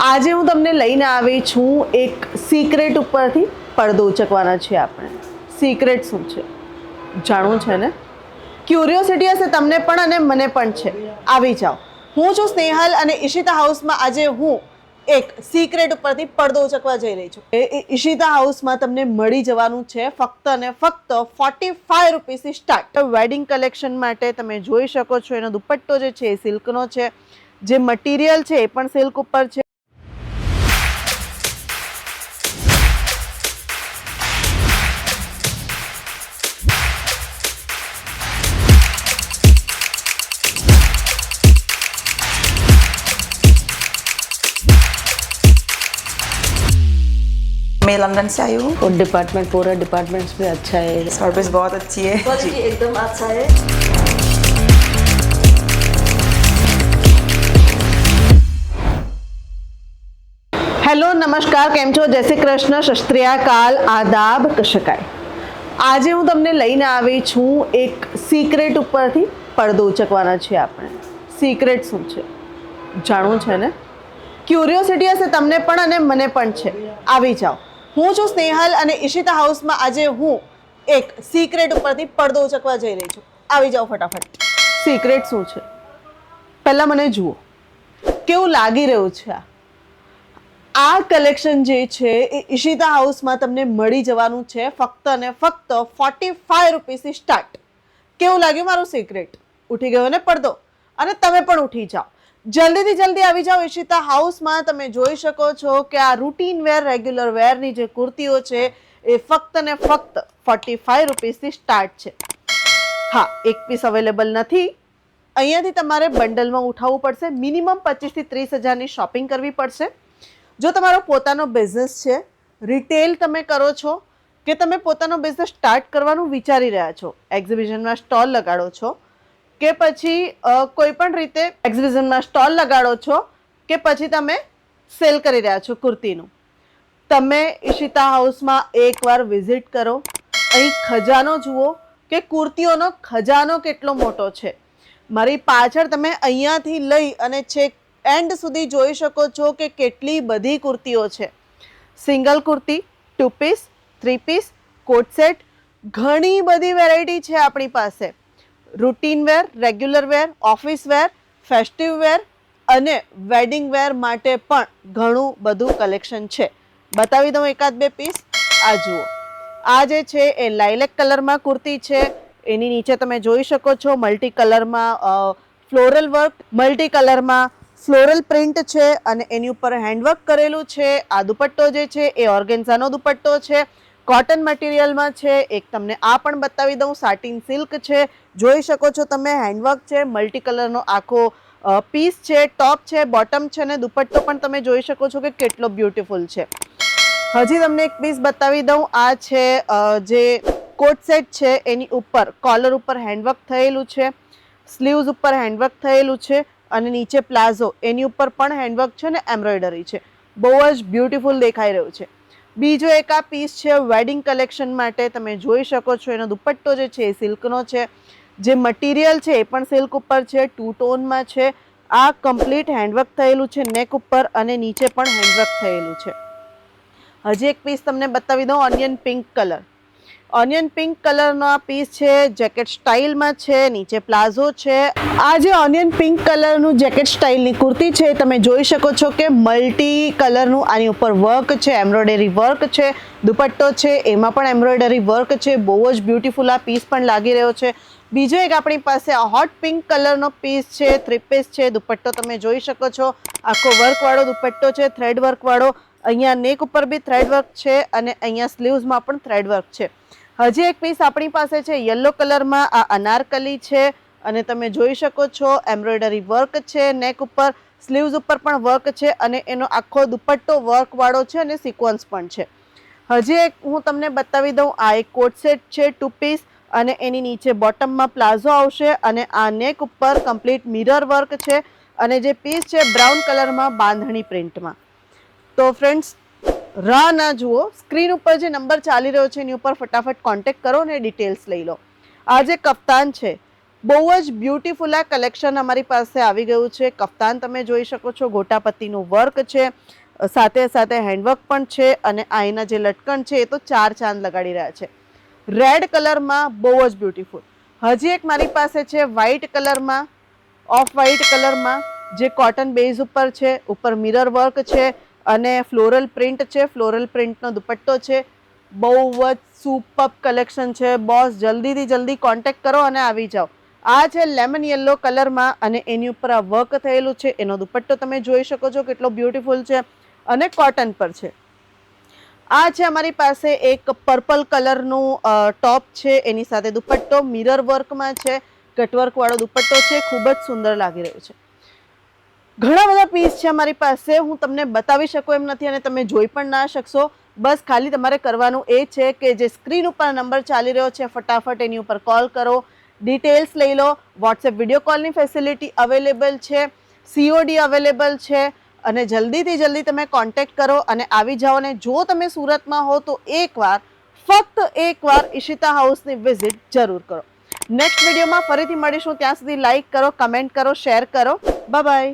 આજે હું તમને લઈને આવી છું એક સિક્રેટ ઉપરથી પડદો ઉચકવાના છે આપણે. સિક્રેટ શું છે? જાણવું છે ને? ક્યુરિયોસિટી હશે તમને પણ અને મને પણ છે. આવી જાઓ. હું છું સ્નેહલ અને ઈશિતા હાઉસમાં આજે હું એક સિક્રેટ ઉપરથી પડદો ઉચકવા જઈ રહી છું. એ ઈશિતા હાઉસમાં તમને મળી જવાનું છે ફક્ત અને ફક્ત ફોર્ટી ફાઈવ રૂપીસથી સ્ટાર્ટ વેડિંગ કલેક્શન માટે તમે જોઈ શકો છો. એનો દુપટ્ટો જે છે એ સિલ્કનો છે. જે મટીરિયલ છે એ પણ સિલ્ક ઉપર છે. मैं लंदन से आई हूँ और डिपार्टमेंट पूरा डिपार्टमेंट्स भी अच्छा है सर्विस बहुत अच्छी है क्वालिटी एकदम अच्छा है હેલો નમસ્કાર કેમ છો જય શ્રી કૃષ્ણ શસ્ત્રિયાકાલ આદાબ કશકાય આજે હું તમને લઈને આવી છું એક સિક્રેટ ઉપરથી પડદો ઉચકવાના છે આપણે સિક્રેટ શું છે જાણવું છે ને ક્યુરિયોસિટી હશે તમને પણ અને મને પણ છે આવી જાઓ હું છું સ્નેહલ અને ઈશિતા હાઉસમાં આજે હું એક સિક્રેટ ઉપરથી પડદો ઉચકવા જઈ રહી છું. આવી જાઓ ફટાફટ. સિક્રેટ શું છે? પહેલાં મને જુઓ. કેવું લાગી રહ્યું છે આ? આ કલેક્શન જે છે એ ઈશિતા હાઉસમાં તમને મળી જવાનું છે ફક્ત અને ફક્ત ફોર્ટી ફાઈવ રૂપીસથી સ્ટાર્ટ કેવું લાગ્યું મારું સિક્રેટ ઉઠી ગયો ને પડદો? અને તમે પણ ઉઠી જાઓ. જલ્દીથી જલ્દી આવી જાઓ ઈશિતા હાઉસમાં. તમે જોઈ શકો છો કે આ રૂટીન વેર રેગ્યુલર વેરની જે કુર્તીઓ છે, એ ફક્ત ને ફક્ત ફોર્ટી ફાઈવ રૂપીસથી સ્ટાર્ટ છે. હા, એક પીસ અવેલેબલ નથી. અહીંયાથી તમારે બંડલમાં ઉઠાવવું પડશે. મિનિમમ પચીસથી ત્રીસ હજારની શોપિંગ કરવી પડશે. જો તમારો પોતાનો બિઝનેસ છે રિટેલ તમે કરો છો, કે તમે પોતાનો બિઝનેસ સ્ટાર્ટ કરવાનું વિચારી રહ્યા છો એક્ઝિબિશનમાં સ્ટોલ લગાડો છો કે પછી કોઈ પણ રીતે એક્ઝિબિશનમાં સ્ટોલ લગાડો છો કે પછી તમે સેલ કરી રહ્યા છો કુર્તીનું. તમે ઈશિતા હાઉસમાં એકવાર વિઝિટ કરો. અહીં ખજાનો જુઓ કે કુર્તીઓનો ખજાનો કેટલો મોટો છે. મારી પાછળ તમે અહીંયાથી લઈ અને છેક એન્ડ સુધી જોઈ શકો છો કે કેટલી બધી કુર્તીઓ છે. Single kurti two piece three piece coat set ઘણી બધી વેરાયટી છે આપણી પાસે. Routine wear regular wear office wear festive wear અને વેડિંગ વેર માટે પણ ઘણું બધું કલેક્શન છે. બતાવી દઉં એકાદ બે પીસ આ જુઓ. આ જે છે એ લાઇલેક કલરમાં કુર્તી છે. એની નીચે તમે જોઈ શકો છો મલ્ટી કલરમાં ફ્લોરલ વર્ક મલ્ટી કલરમાં ફ્લોરલ પ્રિન્ટ છે અને એની ઉપર હેન્ડવર્ક કરેલું છે. આ દુપટ્ટો જે છે એ ઓર્ગેન્ઝાનો દુપટ્ટો છે. કોટન મટીરિયલમાં છે, એક તમને આ પણ બતાવી દઉં સાટિન સિલ્ક છે. જોઈ શકો છો તમે હેન્ડવર્ક છે મલ્ટી કલરનો આખો પીસ છે ટોપ છે બોટમ છે અને દુપટ્ટો પણ તમે જોઈ શકો છો કે કેટલો બ્યુટીફુલ છે. હજી તમને એક પીસ બતાવી દઉં, આ છે જે કોટ સેટ છે, એની ઉપર કોલર ઉપર હેન્ડવર્ક થયેલું છે સ્લીવ્સ ઉપર હેન્ડવર્ક થયેલું છે અને નીચે પ્લાઝો, એની ઉપર પણ હેન્ડવર્ક છે ને એમ્બ્રોઇડરી છે. બહુ જ બ્યુટીફુલ દેખાઈ રહ્યું છે. બીજો એક આ પીસ છે વેડિંગ કલેક્શન માટે તમે જોઈ શકો છો, એનો દુપટ્ટો જે છે એ સિલ્કનો છે. જે મટીરિયલ છે એ પણ સિલ્ક ઉપર છે ટુ ટોનમાં છે. આ કમ્પ્લીટ હેન્ડવર્ક થયેલું છે નેક ઉપર અને નીચે પણ હેન્ડવર્ક થયેલું છે. હજી એક પીસ તમને બતાવી દઉં onion pink colour onion pink કલરનો આ પીસ છે જેકેટ સ્ટાઇલમાં છે, નીચે પ્લાઝો છે. આ જે ઓનિયન પિંક કલરનું જેકેટ સ્ટાઇલની કુર્તી છે, તમે જોઈ શકો છો કે મલ્ટી કલરનું આની ઉપર વર્ક છે એમ્બ્રોઇડરી વર્ક છે, દુપટ્ટો છે, એમાં પણ એમ્બ્રોઇડરી વર્ક છે, બહુ જ બ્યુટીફુલ આ પીસ પણ લાગી રહ્યો છે. બીજો એક આપણી પાસે હોટ પિંક કલરનો પીસ છે થ્રી છે, દુપટ્ટો તમે જોઈ શકો છો. આખો વર્કવાળો દુપટ્ટો છે થ્રેડ વર્કવાળો અહીંયા નેક ઉપર બી થ્રેડ વર્ક છે અને અહીંયા સ્લીવ્સમાં પણ થ્રેડ વર્ક છે. હજી એક પીસ આપણી પાસે છે યલો કલરમાં આ અનારકલી છે અને તમે જોઈ શકો છો એમ્બ્રોઇડરી વર્ક છે નેક ઉપર સ્લીવ્સ ઉપર પણ વર્ક છે અને એનો આખો દુપટ્ટો વર્કવાળો છે અને સિક્વન્સ પણ છે. હજી એક હું તમને બતાવી દઉં, આ એક કોટ સેટ છે ટુ પીસ અને એની નીચે બોટમમાં પ્લાઝો આવશે અને આ નેક ઉપર કમ્પ્લીટ મિરર વર્ક છે અને જે પીસ છે બ્રાઉન કલરમાં બાંધણી પ્રિન્ટમાં તો ફ્રેન્ડ્સ રાહ ના જુઓ. સ્ક્રીન ઉપર જે નંબર ચાલી રહ્યો છે, એની ઉપર ફટાફટ કોન્ટેક્ટ કરો ને ડિટેલ્સ લઈ લો. આ જે કફતાન છે, બહુ જ બ્યુટીફુલ આ કલેક્શન અમારી પાસે આવી ગયું છે. કપ્તાન તમે જોઈ શકો છો, ગોટાપત્તીનું વર્ક છે, સાથે સાથે હેન્ડવર્ક પણ છે અને આઈના જે લટકણ છે, એ તો ચાર ચાંદ લગાડી રહ્યા છે. રેડ કલરમાં બહુ જ બ્યુટીફુલ હજી એક મારી પાસે છે વ્હાઇટ કલરમાં ઓફ વ્હાઇટ કલરમાં જે કોટન બેઝ ઉપર છે, ઉપર મિરર વર્ક છે અને ફ્લોરલ પ્રિન્ટ છે, ફ્લોરલ પ્રિન્ટનો દુપટ્ટો છે. બહુ જ સુપર કલેક્શન છે. બોસ જલ્દીથી જલ્દી કોન્ટેક્ટ કરો અને આવી જાઓ. આ છે લેમન યલો કલરમાં અને એની ઉપર આ વર્ક થયેલું છે. એનો દુપટ્ટો તમે જોઈ શકો છો કેટલો બ્યુટીફુલ છે અને કોટન પર છે. આ છે અમારી પાસે એક પર્પલ કલરનું ટોપ છે. એની સાથે દુપટ્ટો મિરર વર્કમાં છે. કટવર્કવાળો દુપટ્ટો છે. ખૂબ જ સુંદર લાગી રહ્યો છે. ઘણા બધા પીસ છે અમારી પાસે, હું તમને બતાવી શકું એમ નથી અને તમે જોઈ પણ ના શકશો. બસ ખાલી તમારે કરવાનું એ છે કે જે સ્ક્રીન ઉપર નંબર ચાલી રહ્યો છે, ફટાફટ એની ઉપર કોલ કરો. ડિટેલ્સ લઈ લો. વોટ્સએપ વીડિયો કોલની ફેસિલિટી અવેલેબલ છે. સીઓડી અવેલેબલ છે. અને જલ્દીથી જલ્દી તમે કોન્ટેક્ટ કરો અને આવી જાઓ અને જો તમે સુરતમાં હો તો એકવાર, ફક્ત એકવાર ઈશિતા હાઉસની વિઝિટ જરૂર કરો. નેક્સ્ટ વિડીયોમાં ફરીથી મળીશું. ત્યાં સુધી લાઇક કરો કમેન્ટ કરો શેર કરો. બાય